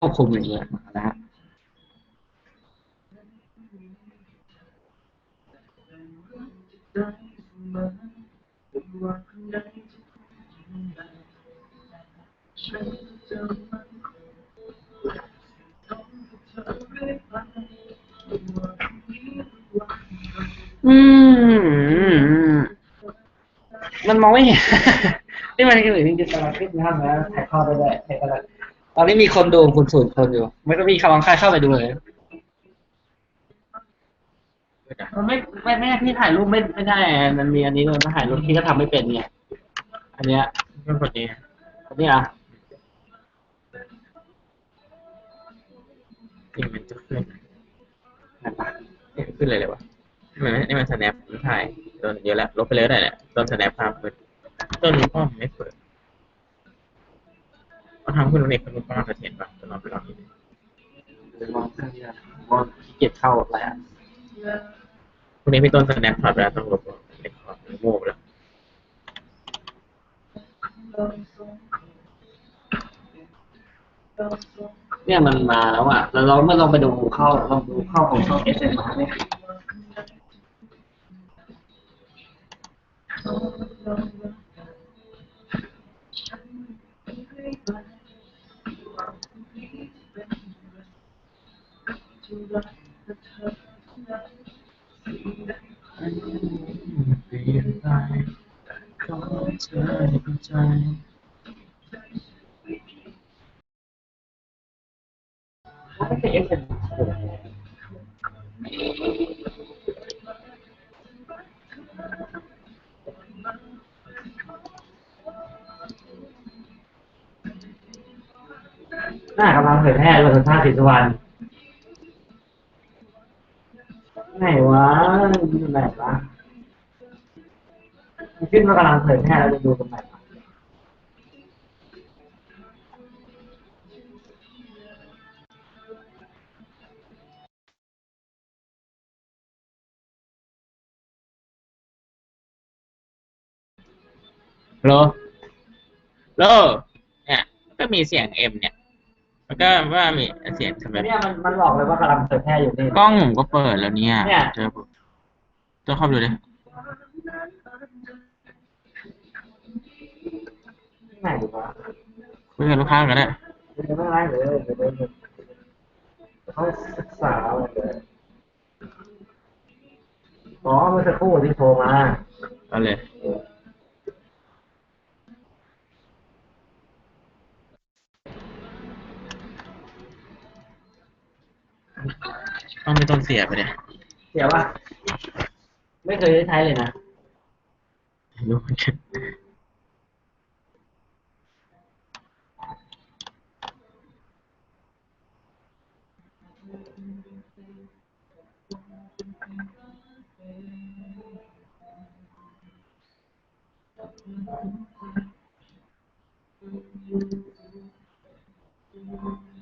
ควบคุมอย่างเงี้ยมาแล้วอืม มันมองไม่เห็น นี่มันคือจริงๆกำลังคลิปนะครับนะถ่ายทอดได้ด้วยถ่ายทอดได้ ตอนนี้มีคนดูคุณศูนย์คนอยู่ ไม่ต้องมีคำวังใครเข้าไปดูเลยมันไม่ไม่ไม่พี่ถ่ายรูปไม่ไม่ได้อะมันมีอันนี้เลยถ้าถ่ายรูปพี่ก็ทำไม่เป็นไงอันเนี้ยก็กดนี้อันนี้อะนี่มันจะขึ้นนั่นปะนี่ขึ้นเลยเลยวะนี่มันนี่มัน snap มันถ่ายโดนเยอะแล้วลบไปเลยก็ได้แหละโดน snap ภาพขึ้นต้นนี้ป้อมไม่เปิด เขาทำขึ้นตรงนี้คุณป้อมจะเห็นปะจะลองไปลองดูเดี๋ยวลองเครื่องนี้นะมองขี้เกียจเข้าอะไรอะพวกนี้พี่ต้น snap ถอดไปแล้วต้องลบออกเล็กขอบโง่ไปแล้วเนี่ยมันมาแล้วอะแล้วเราเมื่อลองไปดูเข้าลองดูเข้าของช่องเอสเอ็มมาเนี่ย เปลี่ยนไปเพราะเธอเข้าใจไม่ใช่เอสเอ็มน่ากำลังเผยแพร่โดยสัมภาษณ์สิทธิวัน ไหนวะอยู่ไหนวะขึ้นว่ากำลังเผยแพร่แล้วจะดูตรงไหนวะโลโลเนี่ยก็มีเสียงเอ็มเนี่ย มันก็ว่ามีเสียงทำไมเนี่ยมันมันบอกเลยว่ากำลังเผยแพร่อยู่นี่ กล้องผมก็เปิดแล้วเนี่ยเนี่ย เจอปุ๊บต้องเข้าไปดูดิไหนดีวะคุยกับลูกค้าก็ได้เดี๋ยวไม่เป็นไรเดี๋ยวเดี๋ยวเดี๋ยวเดี๋ยวเขาศึกษาอะไรเลยอ๋อเมื่อสักครู่ที่โทรมา เอาเลย ต้องไม่ต้องเสียไปเลยเดี๋ยวว่าไม่เคยได้ใช้เลยนะรู้เหมือนกัน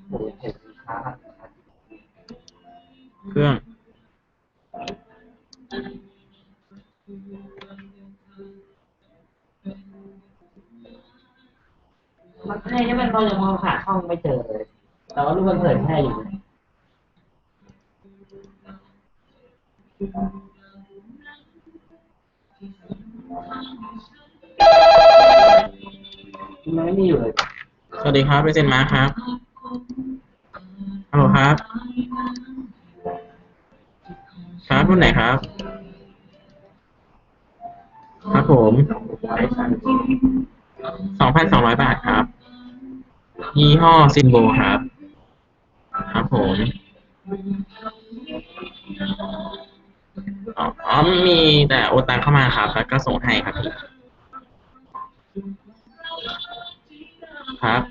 โอ้โหเห็นสินค้า เครื่อง มันให้ใช่ไหมเรายังมองหาช่องไม่เจอเลยแต่ว่ารูปมันเผยแพร่อยู่นะมันไม่มีอยู่เลย สวัสดีครับเปเซนมาร์คครับ ฮัลโหลครับ ครับรุ่นไหนครับ ครับผมสองพันสองร้อยบาทครับ ยี่ห้อซินโบครับ ครับผมอ๋อมีแต่โอตังเข้ามาครับ แล้วก็ส่งให้ครับพี่ครับ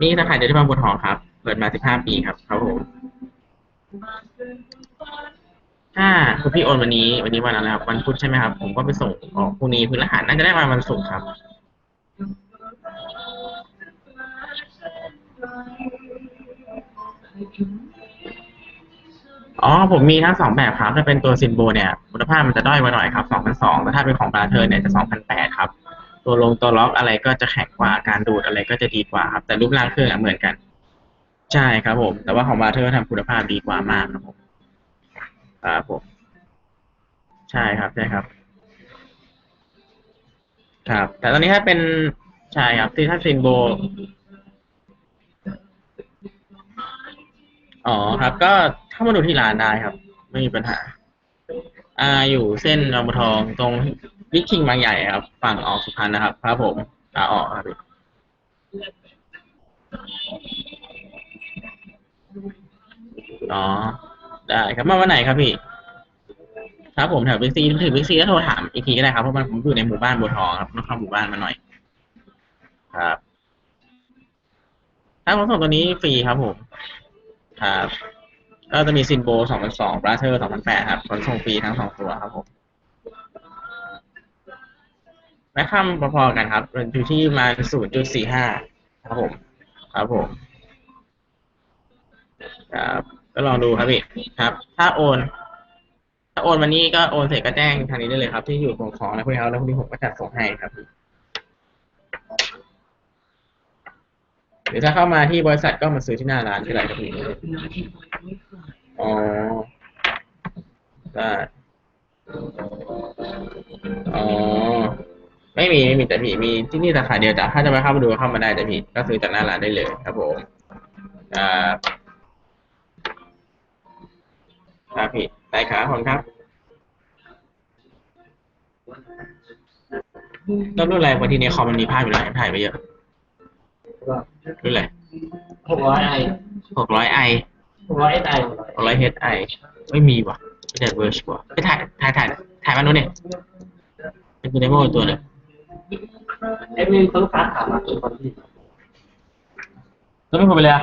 มีสาขาเดียวที่บางบัวทองครับ เปิดมาสิบห้าปีครับ ครับผม ถ้าคุณพี่โอนวันนี้วันนี้วันอะไรครับวันพุธใช่ไหมครับ ผมก็ไปส่งออกพรุ่งนี้พฤหัสน่าจะได้มาวันศุกร์ครับอ๋อผมมีทั้งสองแบบครับถ้าเป็นตัวซินโบเนี่ยคุณภาพมันจะด้อยกว่าหน่อยครับสองพันสองแต่ถ้าเป็นของบราเธอร์เนี่ยจะสองพันแปดครับ ตัวลงตัวล็อกอะไรก็จะแข็งกว่าการดูดอะไรก็จะดีกว่าครับ แต่รูปร่างเครื่องเหมือนกัน ใช่ครับผม แต่ว่าของบาร์เทอร์ทำคุณภาพดีกว่ามากครับผม ครับผม ใช่ครับ ใช่ครับ ครับ แต่ตอนนี้ถ้าเป็น ใช่ครับที่ถ้าซินโบ อ๋อครับ ก็เข้ามาดูที่ร้านได้ครับ ไม่มีปัญหา อ่า อยู่เส้นรามทองตรงวิกคิงบางใหญ่ครับ ฝั่งออกสุพรรณนะครับ ครับผมขาออกครับพี่อ๋อ ได้ครับมาวันไหนครับพี่ ครับผมแถวบิ๊กซีถึงบิ๊กซีก็โทรถามอีกทีก็ได้ครับเพราะมันผมอยู่ในหมู่บ้านบัวทองครับต้องเข้าหมู่บ้านมาหน่อย ครับถ้าขนส่งตัวนี้ฟรีครับผม ครับก็จะมีซินโบสองพันสองบราเธอร์สองพันแปดครับขนส่งฟรีทั้งสองตัวครับผมแม่ข้ามพอๆกันครับอยู่ที่มาศูนย์จุดสี่ห้าครับผม ครับผม ครับ ก็ลองดูครับพี่ครับ ถ้าโอน ถ้าโอนวันนี้ก็โอนเสร็จก็แจ้งทางนี้ได้เลยครับ ที่อยู่ของของแล้วพวกนี้ครับแล้วพวกนี้ผมก็จัดส่งให้ครับพี่หรือถ้าเข้ามาที่บริษัทก็มาซื้อที่หน้าร้านก็ได้ครับพี่อ๋อได้อ๋อ ไม่มีไม่มีแต่พี่มีที่นี่สาขาเดียวจ้ะถ้าจะมาเข้ามาดูเข้ามาได้แต่พี่ก็ซื้อจากหน้าร้านได้เลยครับผมครับ ครับพี่ได้ครับขอบคุณครับต้นรุ่นอะไรวันที่ในคอมมันมีภาพอยู่แล้วถ่ายไปเยอะรุ่นอะไรหกร้อยไอหกร้อยไอหกร้อยเอสไอหกร้อยเฮดไอไม่มีว่ะไม่ใช่เวอร์ชว่ะไปถ่ายถ่ายถ่ายถ่ายมาโน่นเนี่ยเป็นตัวเดโมตัวหนึ่งเอ็มมีคนลูกค้าถามมาตัวคนที่แล้วไม่พอไปเลยอะ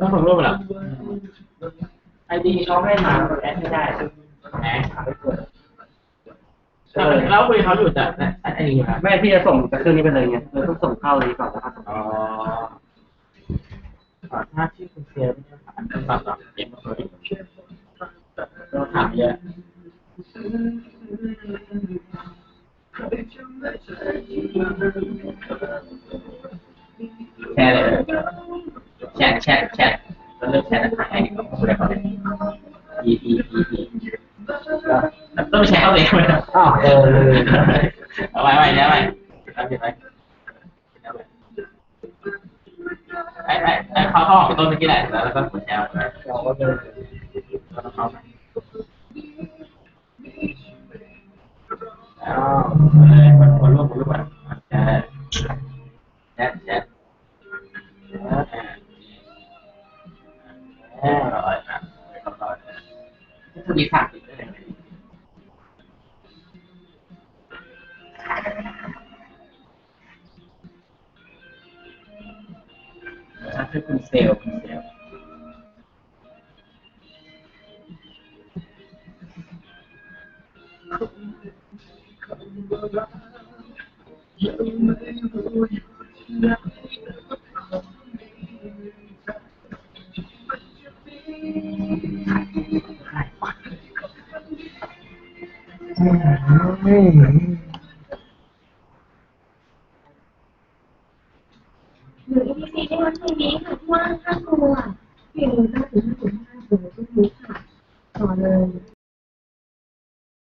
ต้องส่งรูปไปหรอไอดีเขาไม่มาแอดไม่ได้แอดหาไม่เกิดแล้วคุยเขาอยู่แต่ไอ้นี่ครับแม่พี่จะส่งจากเครื่องนี้ไปเลยไงเราต้องส่งเข้าเลยก่อนนะครับอ๋อถ้าชื่อคุณเซียไม่ใช่ถาม ต้องไปแชร์เข้าตัวเองไหมอ้าวเออเอาไว้ไว้แล้วไว้เอาไปไว้ไอ้ไอ้ไอ้เขาเขาออกต้นเมื่อกี้แหละแล้วก็กดแชร์เราก็เลยเขาเอาเลยคนคนร่วมคนร่วม ถ้าคือ